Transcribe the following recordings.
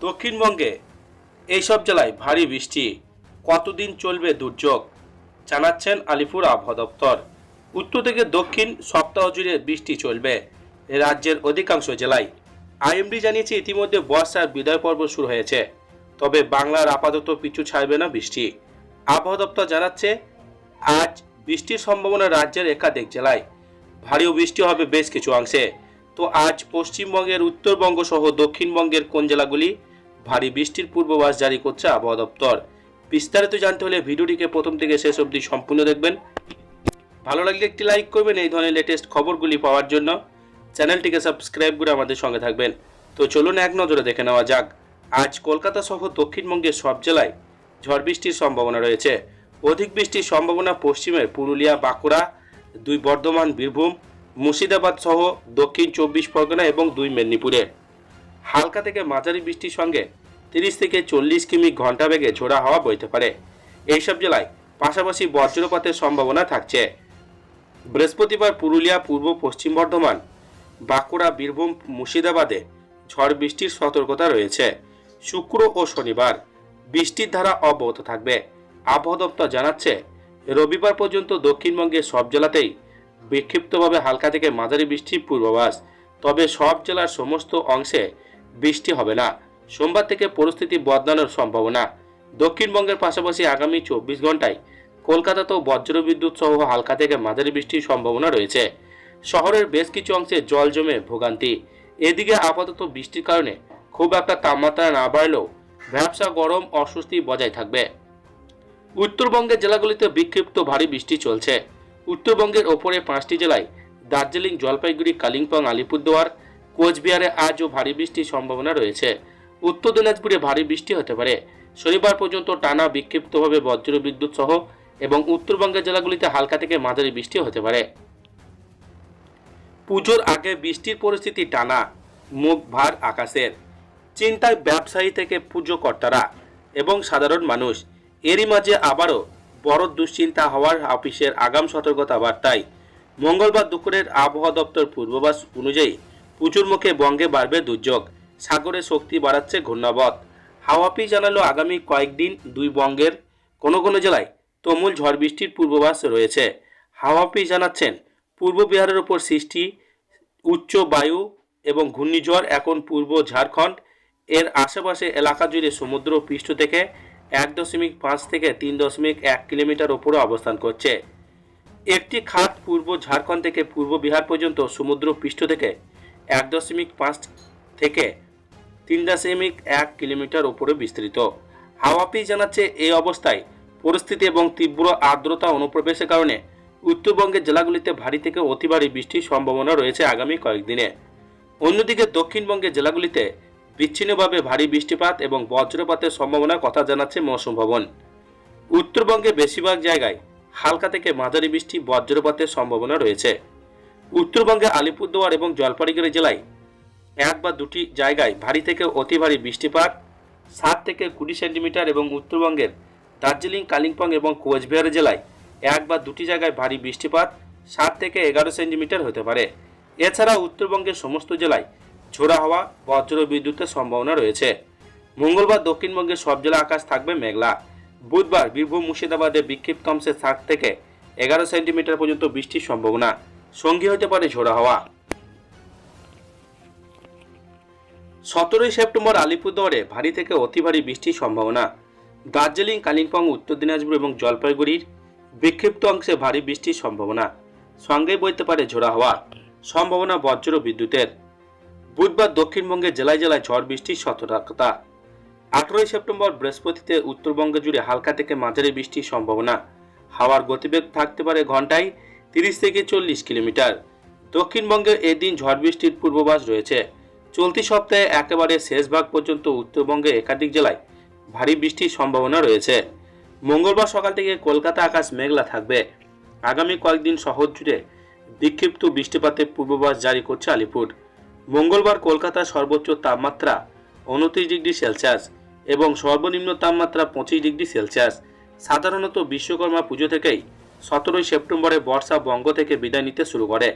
দক্ষিণবঙ্গে এইসব জেলায় ভারী বৃষ্টি। কতদিন চলবে দুর্যোগ? জানাচ্ছেন আলিপুর আবহাওয়া দপ্তর। উত্তর থেকে দক্ষিণ সপ্তাহ জুড়ে বৃষ্টি চলবে। রাজ্যের অধিকাংশ জেলায় আইএমডি জানিয়েছে ইতিমধ্যে বর্ষার বিদায় পর্ব শুরু হয়েছে। তবে বাংলার আপাতত পিছু ছাড়বে না বৃষ্টি। আবহাওয়া দপ্তর জানাচ্ছে, আজ বৃষ্টির সম্ভাবনা রাজ্যের একাধিক জেলায়। ভারী বৃষ্টি হবে বেশ কিছু অংশে। তো আজ পশ্চিমবঙ্গের উত্তরবঙ্গ সহ দক্ষিণবঙ্গের কোন জেলাগুলি ভারী বৃষ্টির পূর্বাভাস জারি করছে আবহাওয়া দপ্তর? বিস্তারিত জানতে হলে ভিডিওটিকে প্রথম থেকে শেষ অবধি সম্পূর্ণ দেখবেন। ভালো লাগলে একটি লাইক করবেন, এই ধরনের লেটেস্ট খবরগুলি পাওয়ার জন্য চ্যানেলটিকে সাবস্ক্রাইব করে আমাদের সঙ্গে থাকবেন। তো চলুন এক নজরে দেখে নেওয়া যাক। আজ কলকাতা সহ দক্ষিণবঙ্গের সব জেলায় ঝড় বৃষ্টির সম্ভাবনা রয়েছে। অধিক বৃষ্টির সম্ভাবনা পশ্চিমের পুরুলিয়া, বাঁকুড়া, দুই বর্ধমান, বীরভূম মুর্শিদাবাদ সহ দক্ষিণ চব্বিশ পরগনা এবং দুই মেদিনীপুরে। হালকা থেকে মাঝারি বৃষ্টির সঙ্গে তিরিশ থেকে চল্লিশ কিমি ঘণ্টা বেগে ঝোড়া হাওয়া বইতে পারে। এইসব জেলায় পাশাপাশি বজ্রপাতের সম্ভাবনা থাকছে। বৃহস্পতিবার পুরুলিয়া, পূর্ব পশ্চিম বর্ধমান, বাঁকুড়া, বীরভূম, মুর্শিদাবাদে ঝড় বৃষ্টির সতর্কতা রয়েছে। শুক্র ও শনিবার বৃষ্টির ধারা অব্যাহত থাকবে। আবহাওয়া দপ্তর জানাচ্ছে, রবিবার পর্যন্ত দক্ষিণবঙ্গের সব জেলাতেই বিক্ষিপ্তভাবে হালকা থেকে মাঝারি বৃষ্টির পূর্বাভাস, তবে সব জেলার সমস্ত অংশে বৃষ্টি হবে না। সোমবার থেকে পরিস্থিতি বদলানোর সম্ভাবনা। দক্ষিণবঙ্গের পাশাপাশি আগামী চব্বিশ ঘন্টায় কলকাতাতেও বজ্রবিদ্যুৎ সহ হালকা থেকে মাঝারি বৃষ্টির সম্ভাবনা রয়েছে। শহরের বেশ কিছু অংশে জল জমে ভোগান্তি। এদিকে আপাতত বৃষ্টির কারণে খুব একটা তাপমাত্রা না বাড়লেও ব্যবসা গরম অস্বস্তি বজায় থাকবে। উত্তরবঙ্গের জেলাগুলিতে বিক্ষিপ্ত ভারী বৃষ্টি চলছে। উত্তরবঙ্গের ওপরে পাঁচটি জেলায় দার্জিলিং, জলপাইগুড়ি, কালিম্পং, আলিপুরদুয়ার, কোচবিহারে আজও ভারী বৃষ্টির সম্ভাবনা রয়েছে। উত্তর দিনাজপুরে ভারী বৃষ্টি হতে পারে। শনিবার পর্যন্ত টানা বিক্ষিপ্তভাবে বজ্রবিদ্যুৎ সহ এবং উত্তরবঙ্গের জেলাগুলিতে হালকা থেকে মাঝারি বৃষ্টি হতে পারে। পুজোর আগে বৃষ্টির পরিস্থিতি টানা, মুখ ভার আকাশের। চিন্তায় ব্যবসায়ী থেকে পুজো কর্তারা এবং সাধারণ মানুষ, এরই মাঝে আবারও বড় দুশ্চিন্তা হওয়ার অফিসের আগাম সতর্কতা বার্তায়। মঙ্গলবার দুপুরের আবহাওয়া দপ্তর পূর্বাভাস অনুযায়ী পুজোর মুখে বঙ্গে বাড়বে দুর্যোগ। সাগরে শক্তি বাড়াচ্ছে ঘূর্ণাবত। হাওয়াপি জানালো আগামী কয়েকদিন দুই বঙ্গের কোনো কোনো জেলায় তুমুল ঝড় বৃষ্টির পূর্বাভাস রয়েছে। হাওয়াপি জানাচ্ছেন, পূর্ব বিহারের ওপর সৃষ্টি, উচ্চ বায়ু এবং ঘূর্ণিঝড়, এখন পূর্ব ঝাড়খণ্ড। এর আশেপাশে এলাকা জুড়ে সমুদ্র পৃষ্ঠ থেকে এক দশমিক পাঁচ থেকে তিন দশমিক এক কিলোমিটার ওপরে অবস্থান করছে। একটি খাত পূর্ব ঝাড়খণ্ড থেকে পূর্ব বিহার পর্যন্ত সমুদ্র পৃষ্ঠ থেকে এক দশমিক পাঁচ থেকে তিন দশমিক এক কিলোমিটার ওপরে বিস্তৃত। হাওয়াপি জানাচ্ছে এই অবস্থায় পরিস্থিতি এবং তীব্র আর্দ্রতা অনুপ্রবেশের কারণে উত্তরবঙ্গের জেলাগুলিতে ভারী থেকে অতি ভারী বৃষ্টির সম্ভাবনা রয়েছে আগামী কয়েকদিনে। অন্যদিকে দক্ষিণবঙ্গের জেলাগুলিতে বিচ্ছিন্নভাবে ভারী বৃষ্টিপাত এবং বজ্রপাতের সম্ভাবনার কথা জানাচ্ছে মৌসুম ভবন। উত্তরবঙ্গে বেশিরভাগ জায়গায় হালকা থেকে মাঝারি বৃষ্টি, বজ্রপাতের সম্ভাবনা রয়েছে। উত্তরবঙ্গে আলিপুরদুয়ার এবং জলপাইগুড়ি জেলায় এক বা দুটি জায়গায় ভারী থেকে অতি ভারী বৃষ্টিপাত, সাত থেকে কুড়ি সেন্টিমিটার এবং উত্তরবঙ্গের দার্জিলিং, কালিম্পং এবং কোচবিহার জেলায় এক বা দুটি জায়গায় ভারী বৃষ্টিপাত, সাত থেকে এগারো সেন্টিমিটার হতে পারে। এছাড়া উত্তরবঙ্গের সমস্ত জেলায় ঝোড়া হওয়া বজ্র বিদ্যুতের সম্ভাবনা রয়েছে। মঙ্গলবার দক্ষিণবঙ্গের সব জেলা আকাশ থাকবে মেঘলা। বুধবার বীরভূম, মুর্শিদাবাদে বিক্ষিপ্ত অংশে সাত থেকে এগারো সেন্টিমিটার পর্যন্ত বৃষ্টির সম্ভাবনা। সঙ্গী হতে পারে ঝোড়া হওয়া। সতেরোই সেপ্টেম্বর আলিপুরদুয়ারে ভারী থেকে অতি ভারী বৃষ্টির সম্ভাবনা। দার্জিলিং, কালিম্পং, উত্তর দিনাজপুর এবং জলপাইগুড়ির বিক্ষিপ্ত অংশে ভারী বৃষ্টির সম্ভাবনা। সঙ্গে বইতে পারে ঝোড়া হওয়া। সম্ভাবনা বজ্র বিদ্যুতের। বুধবার দক্ষিণবঙ্গের জেলায় জেলায় ঝড় বৃষ্টির সতর্কতা। আঠারোই সেপ্টেম্বর বৃহস্পতিতে উত্তরবঙ্গ জুড়ে হালকা থেকে মাঝারি বৃষ্টির সম্ভাবনা। হাওয়ার গতিবেগ থাকতে পারে ঘন্টায় তিরিশ থেকে চল্লিশ কিলোমিটার। দক্ষিণবঙ্গে এদিন ঝড় বৃষ্টির পূর্বাভাস রয়েছে। চলতি সপ্তাহে একেবারে শেষ ভাগ পর্যন্ত উত্তরবঙ্গে একাধিক জেলায় ভারী বৃষ্টির সম্ভাবনা রয়েছে। মঙ্গলবার সকাল থেকে কলকাতা আকাশ মেঘলা থাকবে। আগামী কয়েকদিন শহর জুড়ে বিক্ষিপ্ত বৃষ্টিপাতের পূর্বাভাস জারি করছে আলিপুর। মঙ্গলবার কলকাতার সর্বোচ্চ তাপমাত্রা উনত্রিশ ডিগ্রি সেলসিয়াস এবং সর্বনিম্ন তাপমাত্রা পঁচিশ ডিগ্রি সেলসিয়াস। সাধারণত বিশ্বকর্মা পুজো থেকেই সতেরোই সেপ্টেম্বরে বর্ষা বঙ্গ থেকে বিদায় নিতে শুরু করে।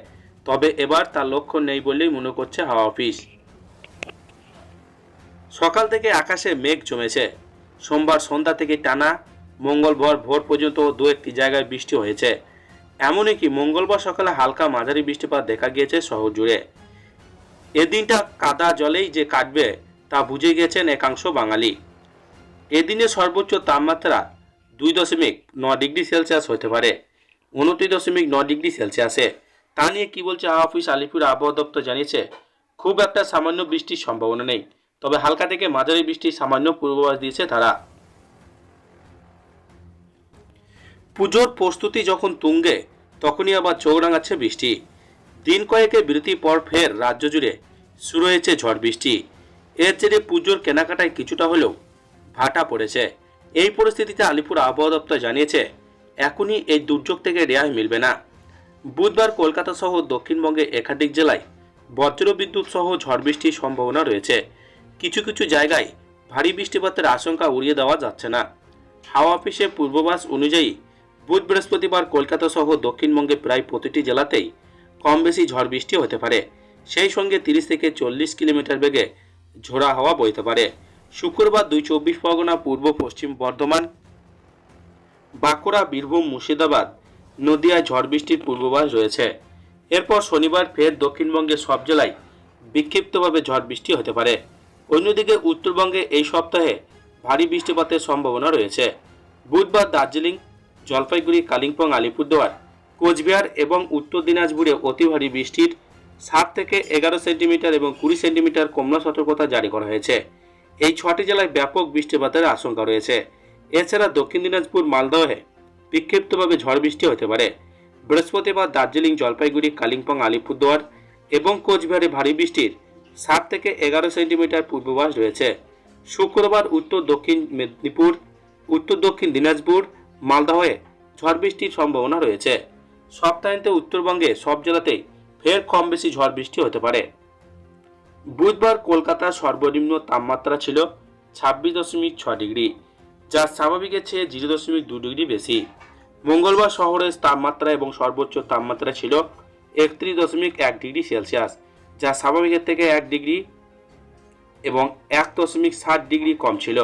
তবে এবার তার লক্ষ্য নেই বলেই মনে করছে হাওয়া অফিস। সকাল থেকে আকাশে মেঘ জমেছে। সোমবার সন্ধ্যা থেকে টানা মঙ্গলবার ভোর পর্যন্ত দু একটি জায়গায় বৃষ্টি হয়েছে। এমনই কি মঙ্গলবার সকালে হালকা মাঝারি বৃষ্টিপাত দেখা গিয়েছে শহর জুড়ে। এদিনটা কাদা জলেই যে কাটবে, তা বুঝে গেছেন একাংশ বাঙালি। এদিনে সর্বোচ্চ তাপমাত্রা দুই দশমিক ন ডিগ্রি সেলসিয়াস হতে পারে। উনত্রিশ দশমিক ন ডিগ্রি সেলসিয়াসে। তা নিয়ে কী বলছে হাওয়া অফিস আলিপুর আবহাওয়া দপ্তর জানিয়েছে, খুব একটা সামান্য বৃষ্টির সম্ভাবনা নেই, তবে হালকা থেকে মাঝারি বৃষ্টির সামান্য পূর্বাভাস দিয়েছে তারা। পুজোর প্রস্তুতি যখন তুঙ্গে, তখনই আবার চোখ রাঙাচ্ছে বৃষ্টি। দিন কয়েকের বিরতির পর ফের রাজ্য জুড়ে শুরু হয়েছে ঝড় বৃষ্টি। এর জেরে পুজোর কেনাকাটায় কিছুটা হলেও ভাটা পড়েছে। এই পরিস্থিতিতে আলিপুর আবহাওয়া দপ্তর জানিয়েছে, এখনই এই দুর্যোগ থেকে রেহাই মিলবে না। বুধবার কলকাতা সহ দক্ষিণবঙ্গে একাধিক জেলায় বজ্রবিদ্যুৎ সহ ঝড় বৃষ্টির সম্ভাবনা রয়েছে। কিছু কিছু জায়গায় ভারী বৃষ্টিপাতের আশঙ্কা উড়িয়ে দেওয়া যাচ্ছে না। হাওয়া অফিসের পূর্বাভাস অনুযায়ী, বুধ বৃহস্পতিবার কলকাতা সহ দক্ষিণবঙ্গে প্রায় প্রতিটি জেলাতেই কম বেশি ঝড় বৃষ্টি হতে পারে। সেই সঙ্গে তিরিশ থেকে চল্লিশ কিলোমিটার বেগে ঝোড়া হাওয়া বইতে পারে। শুক্রবার দুই চব্বিশ পরগনা, পূর্ব, পশ্চিম বর্ধমান, বাঁকুড়া, বীরভূম, মুর্শিদাবাদ নদিয়ায় ঝড় বৃষ্টির পূর্বাভাস রয়েছে। এরপর শনিবার ফের দক্ষিণবঙ্গের সব জেলায় বিক্ষিপ্তভাবে ঝড় বৃষ্টি হতে পারে। অন্যদিকে উত্তরবঙ্গে এই সপ্তাহে ভারী বৃষ্টিপাতের সম্ভাবনা রয়েছে। বুধবার দার্জিলিং, জলপাইগুড়ি, কালিম্পং, আলিপুরদুয়ার, কোচবিহার এবং উত্তর দিনাজপুরে অতি ভারী বৃষ্টির সাত থেকে এগারো সেন্টিমিটার এবং কুড়ি সেন্টিমিটার কমলা সতর্কতা জারি করা হয়েছে। এই ছটি জেলায় ব্যাপক বৃষ্টিপাতের আশঙ্কা রয়েছে। এছাড়া দক্ষিণ দিনাজপুর, মালদহে বিক্ষিপ্তভাবে ঝড় বৃষ্টি হতে পারে। বৃহস্পতিবার দার্জিলিং, জলপাইগুড়ি, কালিম্পং, আলিপুরদুয়ার এবং কোচবিহারে ভারী বৃষ্টির সাত থেকে এগারো সেন্টিমিটার পূর্বাভাস রয়েছে। শুক্রবার উত্তর দক্ষিণ মেদিনীপুর, উত্তর দক্ষিণ দিনাজপুর, মালদহে ঝড় বৃষ্টির সম্ভাবনা রয়েছে। সপ্তাহান্তে উত্তরবঙ্গে সব জেলাতেই ফের কম বেশি ঝড় বৃষ্টি হতে পারে। বুধবার কলকাতার সর্বনিম্ন তাপমাত্রা ছিল ছাব্বিশ দশমিক ছ ডিগ্রি, যা স্বাভাবিকের চেয়ে জিরো দশমিক দু ডিগ্রি বেশি। মঙ্গলবার শহরের তাপমাত্রা এবং সর্বোচ্চ তাপমাত্রা ছিল একত্রিশ দশমিক এক ডিগ্রি সেলসিয়াস, যা স্বাভাবিকের থেকে এক ডিগ্রি এবং এক দশমিক সাত ডিগ্রি কম ছিল।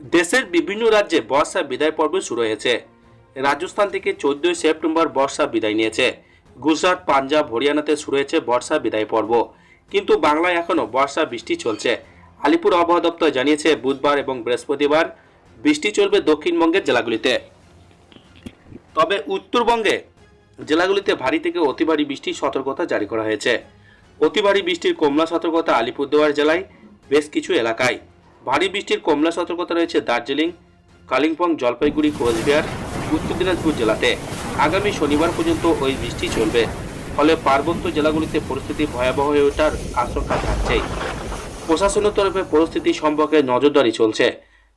দেশের বিভিন্ন রাজ্যে বর্ষা বিদায় পর্ব শুরু হয়েছে। রাজস্থান থেকে চোদ্দই সেপ্টেম্বর বর্ষা বিদায় নিয়েছে। গুজরাট, পাঞ্জাব, হরিয়ানাতে শুরু হয়েছে বর্ষা বিদায় পর্ব। কিন্তু বাংলায় এখনও বর্ষা বৃষ্টি চলছে। আলিপুর আবহাওয়া দপ্তর জানিয়েছে, বুধবার এবং বৃহস্পতিবার বৃষ্টি চলবে দক্ষিণবঙ্গের জেলাগুলিতে। তবে উত্তরবঙ্গে জেলাগুলিতে ভারী থেকে অতি ভারী বৃষ্টির সতর্কতা জারি করা হয়েছে। অতি ভারী বৃষ্টির কমলা সতর্কতা আলিপুরদুয়ার জেলায় বেশ কিছু এলাকায়। ভারী বৃষ্টির কমলা সতর্কতা রয়েছে দার্জিলিং, কালিম্পং, জলপাইগুড়ি, কোচবিহার উত্তর দিনাজপুর জেলাতে আগামী শনিবার পর্যন্ত ওই বৃষ্টি চলবে। ফলে পার্বত্য জেলাগুলিতে পরিস্থিতি ভয়াবহ হয়ে ওঠার আশঙ্কা থাকছেই। প্রশাসনের তরফে পরিস্থিতি সম্পর্কে নজরদারি চলছে।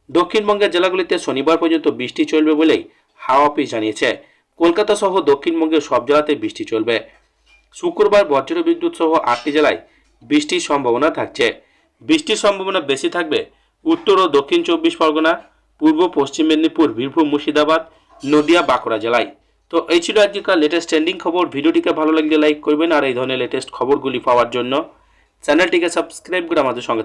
দক্ষিণবঙ্গের জেলাগুলিতে শনিবার পর্যন্ত বৃষ্টি চলবে বলেই হাওয়া অফিস জানিয়েছে। কলকাতা সহ দক্ষিণবঙ্গের সব জেলাতে বৃষ্টি চলবে। শুক্রবার বজ্রবিদ্যুৎ সহ আটটি জেলায় বৃষ্টির সম্ভাবনা থাকছে। বৃষ্টির সম্ভাবনা বেশি থাকবে উত্তর ও দক্ষিণ চব্বিশ পরগনা, পূর্ব পশ্চিম মেদিনীপুর, বীরভূম, মুর্শিদাবাদ নদিয়া বাঁকুড়া জেলায় তো এই ছিল আজকের লেটেস্ট ট্রেন্ডিং খবর ভিডিওটিকে ভালো লাগলে লাইক করবেন আর এই ধরনের লেটেস্ট খবরগুলি পাওয়ার জন্য চ্যানেলটিকে সাবস্ক্রাইব করে আমাদের সঙ্গে।